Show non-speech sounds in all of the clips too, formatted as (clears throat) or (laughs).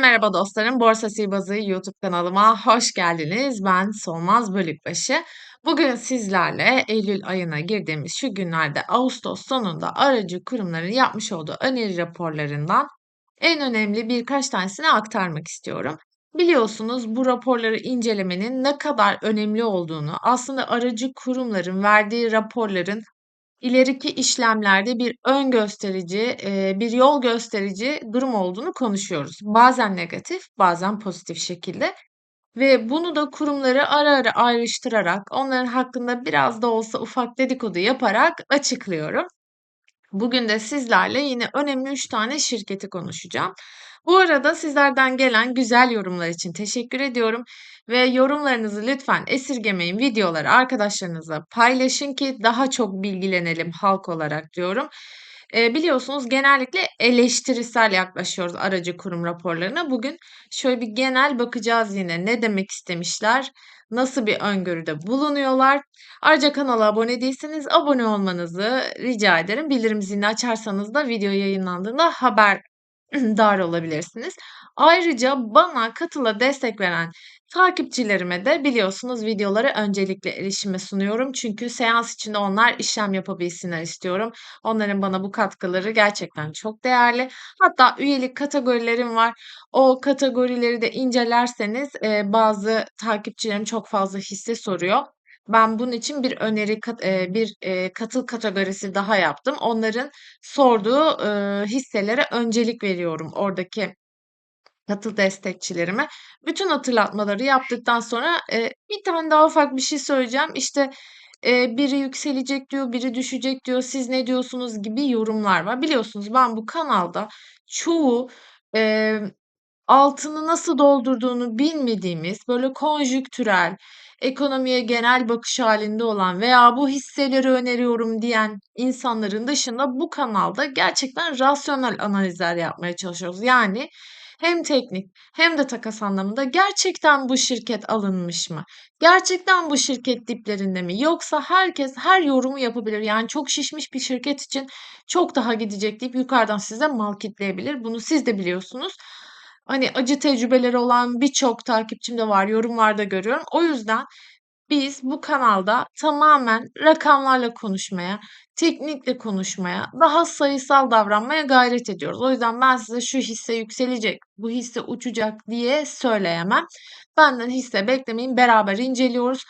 Merhaba dostlarım, Borsa Sihirbazı YouTube kanalıma hoş geldiniz. Ben Solmaz Bölükbaşı. Bugün sizlerle Eylül ayına girdiğimiz şu günlerde Ağustos sonunda aracı kurumların yapmış olduğu öneri raporlarından en önemli birkaç tanesini aktarmak istiyorum. Biliyorsunuz bu raporları incelemenin ne kadar önemli olduğunu, aslında aracı kurumların verdiği raporların ileriki işlemlerde bir ön gösterici, eee, bir yol gösterici durum olduğunu konuşuyoruz. Bazen negatif, bazen pozitif şekilde ve bunu da kurumları ara ara ayrıştırarak, onların hakkında biraz da olsa ufak dedikodu yaparak açıklıyorum. Bugün de sizlerle yine önemli 3 tane şirketi konuşacağım. Bu arada sizlerden gelen güzel yorumlar için teşekkür ediyorum ve yorumlarınızı lütfen esirgemeyin. Videoları arkadaşlarınızla paylaşın ki daha çok bilgilenelim halk olarak diyorum. Eee, biliyorsunuz genellikle eleştirisel yaklaşıyoruz aracı kurum raporlarına. Bugün şöyle bir genel bakacağız yine ne demek istemişler, nasıl bir öngörüde bulunuyorlar. Ayrıca kanala abone değilseniz abone olmanızı rica ederim. Bildirim zilini açarsanız da video yayınlandığında haberdar (clears throat) olabilirsiniz. Ayrıca bana katıla destek veren takipçilerime de biliyorsunuz videoları öncelikle erişime sunuyorum. Çünkü seans içinde onlar işlem yapabilsinler istiyorum. Onların bana bu katkıları gerçekten çok değerli. Hatta üyelik kategorilerim var. O kategorileri de incelerseniz eee, bazı takipçilerim çok fazla hisse soruyor. Ben bunun için bir öneri bir, katıl kategorisi daha yaptım. Onların sorduğu, hisselere öncelik veriyorum oradaki katıl destekçilerime. Bütün hatırlatmaları yaptıktan sonra, eee, bir tane daha ufak bir şey söyleyeceğim. İşte, eee, biri yükselecek diyor, biri düşecek diyor, siz ne diyorsunuz gibi yorumlar var. Biliyorsunuz ben bu kanalda çoğu, emm, altını nasıl doldurduğunu bilmediğimiz, böyle konjüktürel, ekonomiye genel bakış halinde olan veya bu hisseleri öneriyorum diyen insanların dışında bu kanalda gerçekten rasyonel analizler yapmaya çalışıyoruz. Yani hem teknik hem de takas anlamında gerçekten bu şirket alınmış mı? Gerçekten bu şirket diplerinde mi? Yoksa herkes her yorumu yapabilir. Yani çok şişmiş bir şirket için çok daha gidecek deyip yukarıdan size mal kitleyebilir. Bunu siz de biliyorsunuz. Hani acı tecrübeleri olan birçok takipçim de var, yorumlarda görüyorum. O yüzden biz bu kanalda tamamen rakamlarla konuşmaya, teknikle konuşmaya, daha sayısal davranmaya gayret ediyoruz. O yüzden ben size şu hisse yükselecek, bu hisse uçacak diye söyleyemem. Benden hisse beklemeyin, beraber inceliyoruz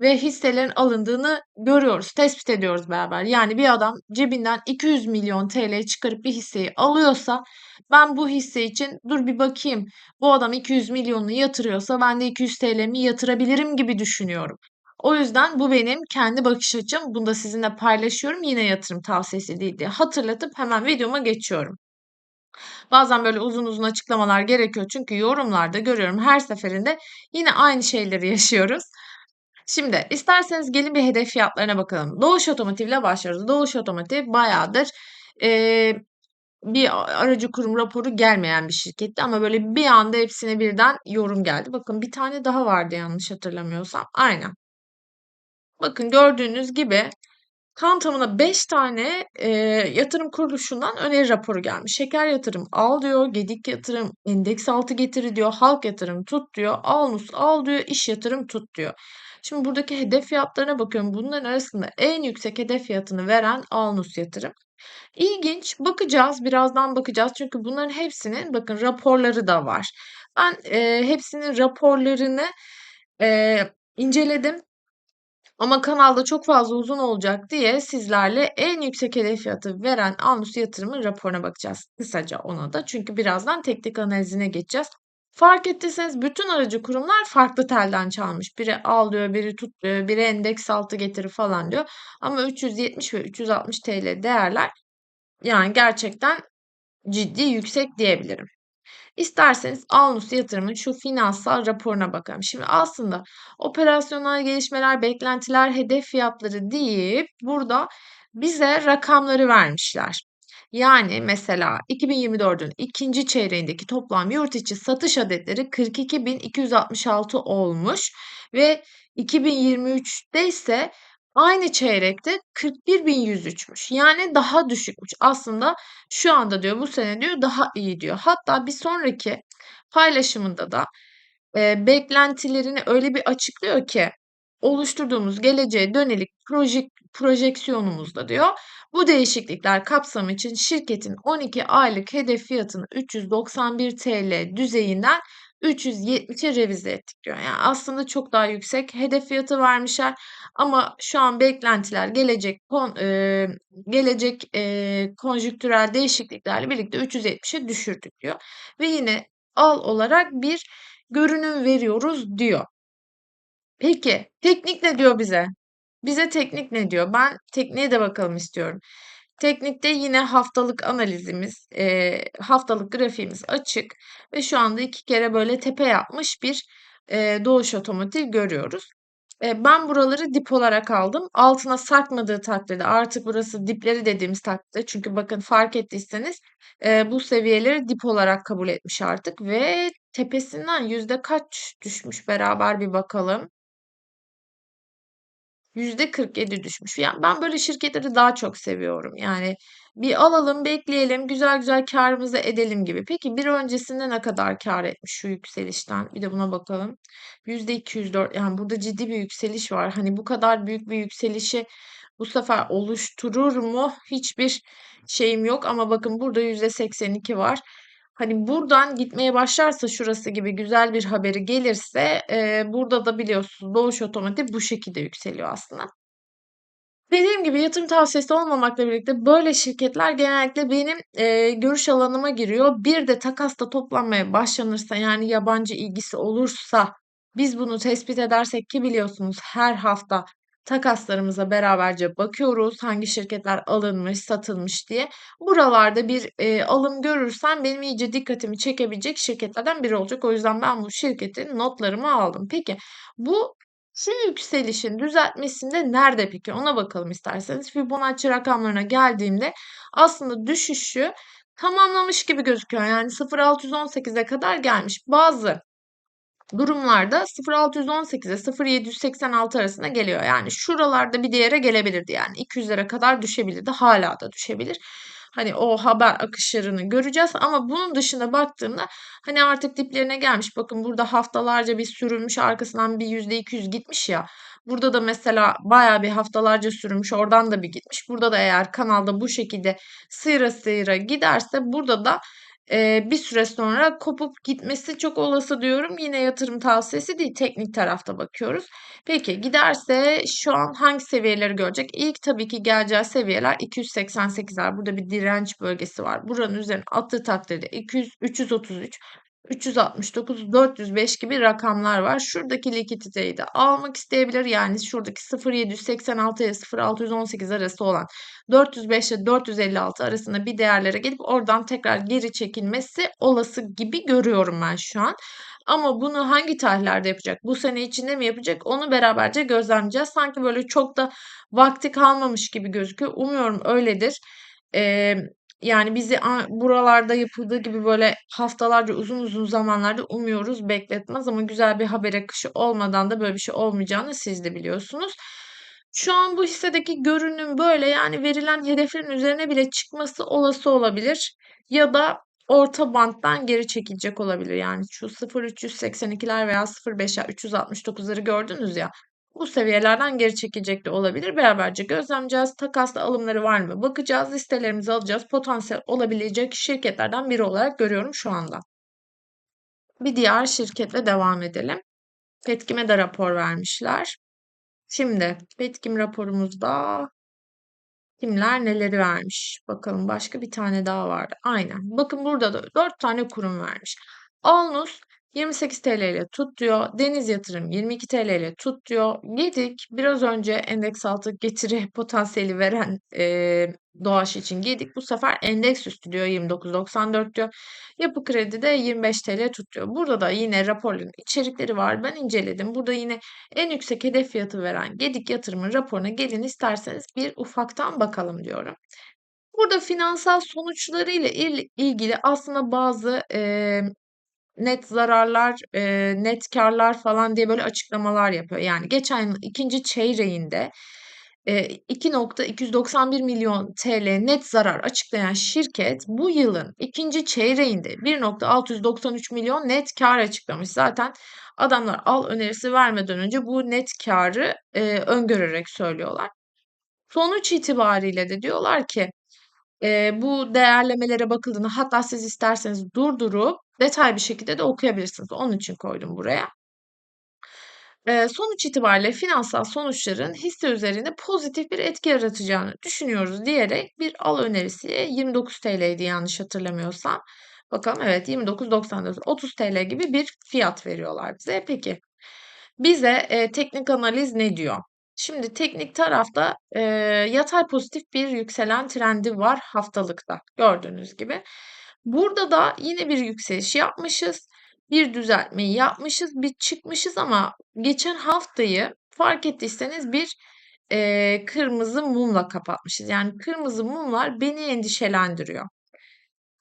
ve hisselerin alındığını görüyoruz, tespit ediyoruz beraber. Yani bir adam cebinden 200 milyon TL çıkarıp bir hisseyi alıyorsa ben bu hisse için dur bir bakayım. Bu adam 200 milyonunu yatırıyorsa ben de 200 TL'mi yatırabilirim gibi düşünüyorum. O yüzden bu benim kendi bakış açım. Bunu da sizinle paylaşıyorum. Yine yatırım tavsiyesi değil diye hatırlatıp hemen videoma geçiyorum. Bazen böyle uzun uzun açıklamalar gerekiyor. Çünkü yorumlarda görüyorum her seferinde yine aynı şeyleri yaşıyoruz. Şimdi isterseniz gelin bir hedef fiyatlarına bakalım. Doğuş Otomotiv ile başlıyoruz. Doğuş Otomotiv bayağıdır eee, bir aracı kurum raporu gelmeyen bir şirketti ama böyle bir anda hepsine birden yorum geldi. Bakın bir tane daha vardı yanlış hatırlamıyorsam. Aynen. Bakın gördüğünüz gibi tam tamına 5 tane eee, yatırım kuruluşundan öneri raporu gelmiş. Şeker yatırım al diyor, Gedik yatırım endeks altı getiri diyor, Halk yatırım tut diyor, Alnus al diyor, iş yatırım tut diyor. Şimdi buradaki hedef fiyatlarına bakıyorum. Bunların arasında en yüksek hedef fiyatını veren Alnus yatırım. İlginç. Bakacağız. Birazdan bakacağız. Çünkü bunların hepsinin bakın raporları da var. Ben eee, hepsinin raporlarını eee, inceledim. Ama kanalda çok fazla uzun olacak diye sizlerle en yüksek hedef fiyatı veren Alnus yatırımın raporuna bakacağız. Kısaca ona da. Çünkü birazdan teknik analizine geçeceğiz. Fark ettiyseniz bütün aracı kurumlar farklı telden çalmış. Biri al diyor, biri tut diyor, biri endeks altı getiri falan diyor. Ama 370 ve 360 TL değerler yani gerçekten ciddi yüksek diyebilirim. İsterseniz Alnus Yatırım'ın şu finansal raporuna bakalım. Şimdi aslında operasyonel gelişmeler, beklentiler, hedef fiyatları deyip burada bize rakamları vermişler. Yani mesela 2024'ün ikinci çeyreğindeki toplam yurt içi satış adetleri 42.266 olmuş ve 2023'te ise aynı çeyrekte 41.103'müş. Yani daha düşükmüş. Aslında şu anda diyor bu sene diyor daha iyi diyor. Hatta bir sonraki paylaşımında da, eee, beklentilerini öyle bir açıklıyor ki oluşturduğumuz geleceğe dönelik projek projeksiyonumuzda diyor, bu değişiklikler kapsamı için şirketin 12 aylık hedef fiyatını ₺391 düzeyinden €370'e revize ettik diyor. Yani aslında çok daha yüksek hedef fiyatı vermişler ama şu an beklentiler gelecek kon eee, gelecek, eee, konjonktürel değişikliklerle birlikte 370'e düşürdük diyor ve yine al olarak bir görünüm veriyoruz diyor. Peki, teknik ne diyor bize? Bize teknik ne diyor? Ben tekniğe de bakalım istiyorum. Teknikte yine haftalık analizimiz, eee, haftalık grafiğimiz açık ve şu anda 2 kere böyle tepe yapmış bir, eee, Doğuş Otomotiv görüyoruz. Eee, ben buraları dip olarak aldım. Altına sarkmadığı takdirde artık burası dipleri dediğimiz takdirde çünkü bakın fark ettiyseniz, eee, bu seviyeleri dip olarak kabul etmiş artık ve tepesinden yüzde kaç düşmüş beraber bir bakalım. %47 düşmüş. Yani ben böyle şirketleri daha çok seviyorum. Yani bir alalım, bekleyelim, güzel güzel kârımızı edelim gibi. Peki bir öncesinde ne kadar kâr etmiş şu yükselişten? Bir de buna bakalım. %204 yani burada ciddi bir yükseliş var. Hani bu kadar büyük bir yükselişi bu sefer oluşturur mu? Hiçbir şeyim yok ama bakın burada %82 var. Hani buradan gitmeye başlarsa şurası gibi güzel bir haberi gelirse, eee, burada da biliyorsunuz Doğuş Otomotiv bu şekilde yükseliyor aslında. Dediğim gibi yatırım tavsiyesi olmamakla birlikte böyle şirketler genellikle benim, eee, görüş alanıma giriyor. Bir de takasta toplanmaya başlanırsa, yani yabancı ilgisi olursa, biz bunu tespit edersek ki biliyorsunuz her hafta takaslarımıza beraberce bakıyoruz. Hangi şirketler alınmış, satılmış diye. Buralarda bir, eee, alım görürsem benim iyice dikkatimi çekebilecek şirketlerden biri olacak. O yüzden ben bu şirketin notlarımı aldım. Peki bu şu yükselişin düzeltmesinde nerede peki? Ona bakalım isterseniz. Fibonacci rakamlarına geldiğimde aslında düşüşü tamamlamış gibi gözüküyor. Yani 0.618'e kadar gelmiş. Bazı durumlarda 0.618'e 0.786 arasında geliyor. Yani şuralarda bir değere gelebilirdi. Yani 200'lere kadar düşebilirdi. Hala da düşebilir. Hani o haber akışlarını göreceğiz ama bunun dışında baktığımda hani artık diplerine gelmiş. Bakın burada haftalarca bir sürülmüş arkasından bir %200 gitmiş ya. Burada da mesela bayağı bir haftalarca sürmüş oradan da bir gitmiş. Burada da eğer kanalda bu şekilde sıyra sıyra giderse burada da Eee, bir süre sonra kopup gitmesi çok olası diyorum. Yine yatırım tavsiyesi değil, teknik tarafta bakıyoruz. Peki giderse şu an hangi seviyeleri görecek? İlk tabii ki geleceği seviyeler 288'ler. Burada bir direnç bölgesi var. Buranın üzerine attığı takdirde 200, 333, 369, 405 gibi rakamlar var. Şuradaki likiditeyi de almak isteyebilir. Yani şuradaki 0.786 ile 0.618 arası olan 405 ile 456 arasında bir değerlere gelip oradan tekrar geri çekilmesi olası gibi görüyorum ben şu an. Ama bunu hangi tarihlerde yapacak? Bu sene içinde mi yapacak? Onu beraberce gözlemleyeceğiz. Sanki böyle çok da vakti kalmamış gibi gözüküyor. Umuyorum öyledir. Eee yani bizi buralarda yapıldığı gibi böyle haftalarca, uzun uzun zamanlarda umuyoruz bekletmez ama güzel bir haber akışı olmadan da böyle bir şey olmayacağını siz de biliyorsunuz. Şu an bu hissedeki görünüm böyle, yani verilen hedeflerin üzerine bile çıkması olası olabilir ya da orta banttan geri çekilecek olabilir. Yani şu 0.382'ler veya 0.5'ler, 369'ları gördünüz ya, bu seviyelerden geri çekilecek de olabilir. Beraberce gözlemleyeceğiz. Takaslı alımları var mı? Bakacağız. Listelerimizi alacağız. Potansiyel olabilecek şirketlerden biri olarak görüyorum şu anda. Bir diğer şirketle devam edelim. Petkim'e de rapor vermişler. Şimdi Petkim raporumuzda kimler neleri vermiş? Bakalım başka bir tane daha vardı. Aynen. Bakın burada da 4 tane kurum vermiş. Alnus 28 TL ile tut diyor. Deniz Yatırım 22 TL ile tut diyor. Gedik biraz önce endeks altı getiri (laughs) potansiyeli veren e, Doğaç için Gedik bu sefer endeks üstü diyor 29.94 diyor. Yapı Kredi de 25 TL tut diyor. Burada da yine raporların içerikleri var. Ben inceledim. Burada yine en yüksek hedef fiyatı veren Gedik Yatırım'ın raporuna gelin isterseniz bir ufaktan bakalım diyorum. Burada finansal sonuçları ile ilgili aslında bazı e, net zararlar, eee, net kârlar falan diye böyle açıklamalar yapıyor. Yani geçen yılın 2. çeyreğinde eee, $2.291.000.000 net zarar açıklayan şirket bu yılın 2. çeyreğinde $1.693.000.000 net kâr açıklamış. Zaten adamlar al önerisi vermeden önce bu net kârı, eee, öngörerek söylüyorlar. Sonuç itibariyle de diyorlar ki, eee, bu değerlemelere bakıldığında hatta siz isterseniz durdurup detaylı bir şekilde de okuyabilirsiniz. Onun için koydum buraya. Sonuç itibariyle finansal sonuçların hisse üzerinde pozitif bir etki yaratacağını düşünüyoruz diyerek bir al önerisi £29'ydi yanlış hatırlamıyorsam. Bakalım evet $29.94 £30 gibi bir fiyat veriyorlar bize. Peki bize, eee, teknik analiz ne diyor? Şimdi teknik tarafta, eee, yatay pozitif bir yükselen trendi var haftalıkta gördüğünüz gibi. Burada da yine bir yükseliş yapmışız. Bir düzeltmeyi yapmışız, bir çıkmışız ama geçen haftayı fark ettiyseniz bir, eee, kırmızı mumla kapatmışız. Yani kırmızı mumlar beni endişelendiriyor.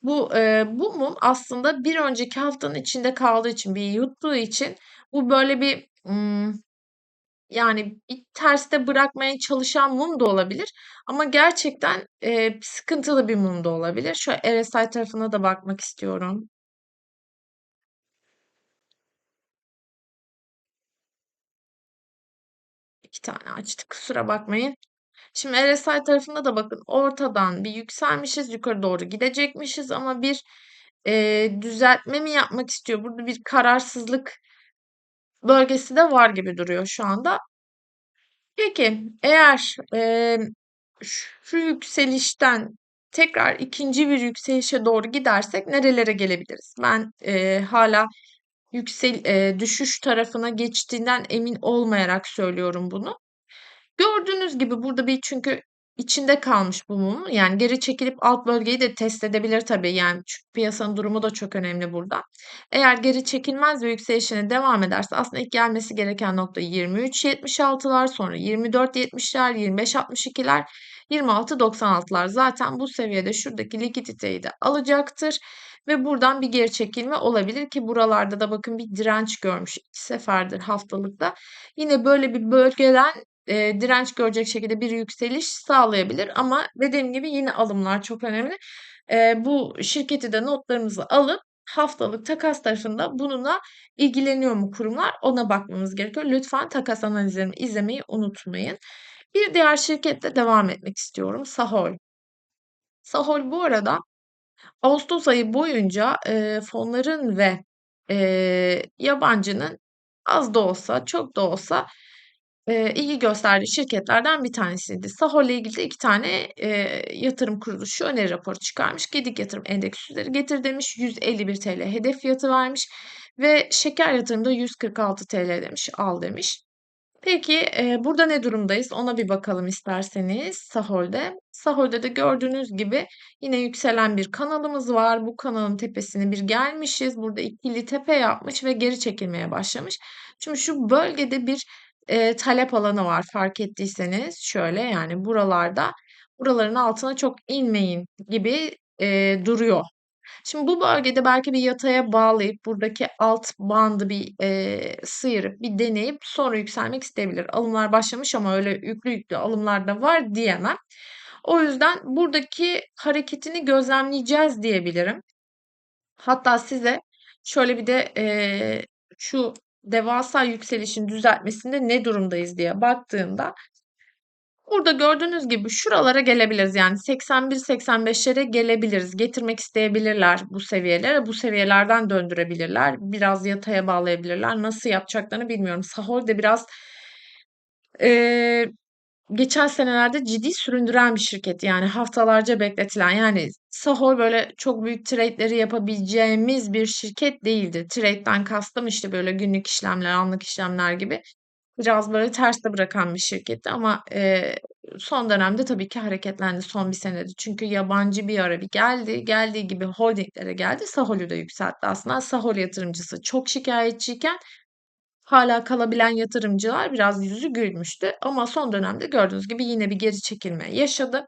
Bu, eee, bu mum aslında bir önceki haftanın içinde kaldığı için, bir yuttuğu için bu böyle bir, yani bir terste bırakmaya çalışan mum da olabilir ama gerçekten, eee, sıkıntılı bir mum da olabilir. Şöyle RSI tarafına da bakmak istiyorum. 2 tane açtık, kusura bakmayın. Şimdi RSI tarafında da bakın ortadan bir yükselmişiz, yukarı doğru gidecekmişiz ama bir, eee, düzeltme mi yapmak istiyor? Burada bir kararsızlık bölgesi de var gibi duruyor şu anda. Peki, eğer, emm, şu yükselişten tekrar ikinci bir yükselişe doğru gidersek nerelere gelebiliriz? Ben, eee, hâlâ yüksel eee, düşüş tarafına geçtiğinden emin olmayarak söylüyorum bunu. Gördüğünüz gibi burada bir çünkü içinde kalmış bu mum. Yani geri çekilip alt bölgeyi de test edebilir tabii. Yani çünkü piyasanın durumu da çok önemli burada. Eğer geri çekilmez ve yükselişine devam ederse aslında ilk gelmesi gereken nokta 23.76'lar, sonra 24.70'ler, 25.62'ler, 26.96'lar. Zaten bu seviyede şuradaki likiditeyi de alacaktır ve buradan bir geri çekilme olabilir ki buralarda da bakın bir direnç görmüş 2 seferdir haftalıkta. Yine böyle bir bölgeden eee, direnç görecek şekilde bir yükseliş sağlayabilir ama dediğim gibi yine alımlar çok önemli. Eee, bu şirketi de notlarımızı alıp haftalık takas tarafında bununla ilgileniyor mu kurumlar ona bakmamız gerekiyor. Lütfen takas analizlerimi izlemeyi unutmayın. Bir diğer şirketle devam etmek istiyorum. Sahol. Sahol bu arada ağustos ayı boyunca, eee, fonların ve, eee, yabancının az da olsa çok da olsa Eee, ilgi gösterdiği şirketlerden bir tanesiydi. Sahol'la ilgili de 2 tane, eee, yatırım kuruluşu öneri raporu çıkarmış. Gedik Yatırım Endeksleri getir demiş. TL hedef fiyatı vermiş ve şeker yatırımda TL demiş, al demiş. Peki, eee, burada ne durumdayız? Ona bir bakalım isterseniz Sahol'de. Sahol'de de gördüğünüz gibi yine yükselen bir kanalımız var. Bu kanalın tepesine bir gelmişiz. Burada ikili tepe yapmış ve geri çekilmeye başlamış. Şimdi şu bölgede bir, eee, talep alanı var fark ettiyseniz. Şöyle, yani buralarda, buraların altına çok inmeyin gibi, eee, duruyor. Şimdi bu bölgede belki bir yataya bağlayıp buradaki alt bandı bir, eee, sıyırıp bir deneyip sonra yükselmek isteyebilir. Alımlar başlamış ama öyle yüklü yüklü alımlar da var diyemem. O yüzden buradaki hareketini gözlemleyeceğiz diyebilirim. Hatta size şöyle bir de, eee, şu devasa yükselişin düzeltmesinde ne durumdayız diye baktığımda Burada gördüğünüz gibi şuralara gelebiliriz. Yani 81-85'lere gelebiliriz. Getirmek isteyebilirler bu seviyelere. Bu seviyelerden döndürebilirler. Biraz yataya bağlayabilirler. Nasıl yapacaklarını bilmiyorum. Sahol de biraz eee, geçen senelerde ciddi süründüren bir şirket. Yani haftalarca bekletilen. Yani Sahol böyle çok büyük trade'leri yapabileceğimiz bir şirket değildi. Trade'den kastım işte böyle günlük işlemler, anlık işlemler gibi. Biraz böyle terste bırakan bir şirketti ama, eee, son dönemde tabii ki hareketlendi son 1 senede. Çünkü yabancı bir ara bir geldi. Geldiği gibi holdinglere geldi. Sahol'ü de yükseltti aslında. Sahol yatırımcısı çok şikâyetçiyken hâlâ kalabilen yatırımcılar biraz yüzü gülmüştü ama son dönemde gördüğünüz gibi yine bir geri çekilme yaşadı.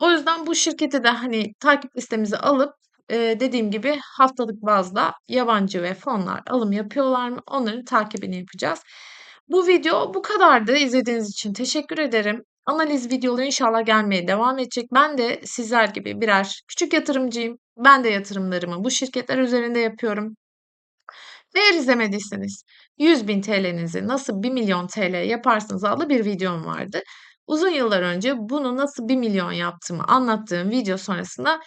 O yüzden bu şirketi de, hani, takip listemize alıp, eee, dediğim gibi haftalık bazda yabancı ve fonlar alım yapıyorlar mı onların takibini yapacağız. Bu video bu kadardı. İzlediğiniz için teşekkür ederim. analiz videoları inşallah gelmeye devam edecek. Ben de sizler gibi birer küçük yatırımcıyım. Ben de yatırımlarımı bu şirketler üzerinde yapıyorum. Eğer izlemediyseniz ₺100.000'nizi nasıl ₺1.000.000 yaparsınız adlı bir videom vardı. Uzun yıllar önce bunu nasıl £1.000.000 yaptığımı anlattığım video sonrasında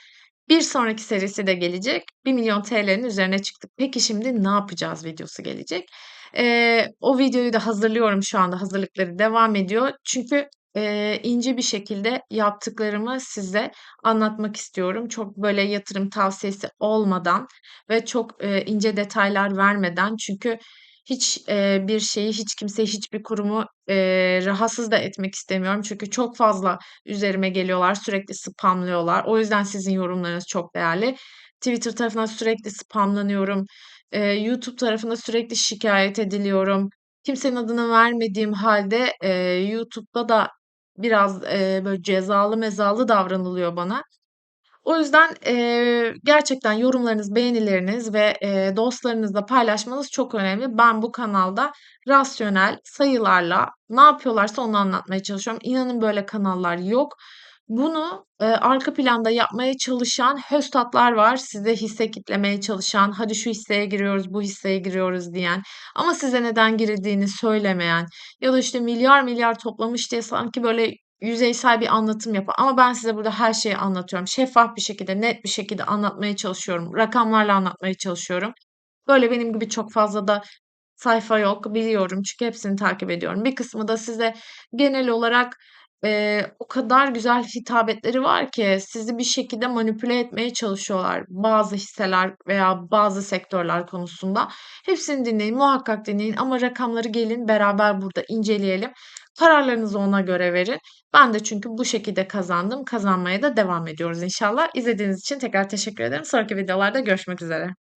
bir sonraki serisi de gelecek. £1.000.000'nin üzerine çıktık. Peki şimdi ne yapacağız videosu gelecek. Eee, o videoyu da hazırlıyorum şu anda. Hazırlıkları devam ediyor. Çünkü, eee, ince bir şekilde yaptıklarımı size anlatmak istiyorum. Çok böyle yatırım tavsiyesi olmadan ve çok, eee, ince detaylar vermeden. Çünkü hiç, eee, bir şeyi, hiç kimseyi, hiçbir kurumu, eee, rahatsız da etmek istemiyorum. Çünkü çok fazla üzerime geliyorlar, sürekli spamlıyorlar. O yüzden sizin yorumlarınız çok değerli. Twitter tarafından sürekli spamlanıyorum. Eee, YouTube tarafında sürekli şikâyet ediliyorum. Kimsenin adını vermediğim hâlde, eee, YouTube'da da biraz, eee, böyle cezalı mezalı davranılıyor bana. O yüzden, eee, gerçekten yorumlarınız, beğenileriniz ve, eee, dostlarınızla paylaşmanız çok önemli. Ben bu kanalda rasyonel, sayılarla ne yapıyorlarsa onu anlatmaya çalışıyorum. İnanın böyle kanallar yok. Bunu, eee, arka planda yapmaya çalışan höstatlar var. Size hisse kitlemeye çalışan, hadi şu hisseye giriyoruz, bu hisseye giriyoruz diyen ama size neden girildiğini söylemeyen ya da işte milyar milyar toplamış diye sanki böyle yüzeysel bir anlatım yapan ama ben size burada her şeyi anlatıyorum. Şeffaf bir şekilde, net bir şekilde anlatmaya çalışıyorum. Rakamlarla anlatmaya çalışıyorum. Böyle benim gibi çok fazla da sayfa yok, biliyorum çünkü hepsini takip ediyorum. Bir kısmı da size genel olarak, eee, o kadar güzel hitabetleri var ki sizi bir şekilde manipüle etmeye çalışıyorlar bazı hisseler veya bazı sektörler konusunda. Hepsini dinleyin, muhakkak dinleyin ama rakamları gelin beraber burada inceleyelim. Kararlarınızı ona göre verin. Ben de çünkü bu şekilde kazandım. Kazanmaya da devam ediyoruz inşallah. İzlediğiniz için tekrar teşekkür ederim. Sonraki videolarda görüşmek üzere.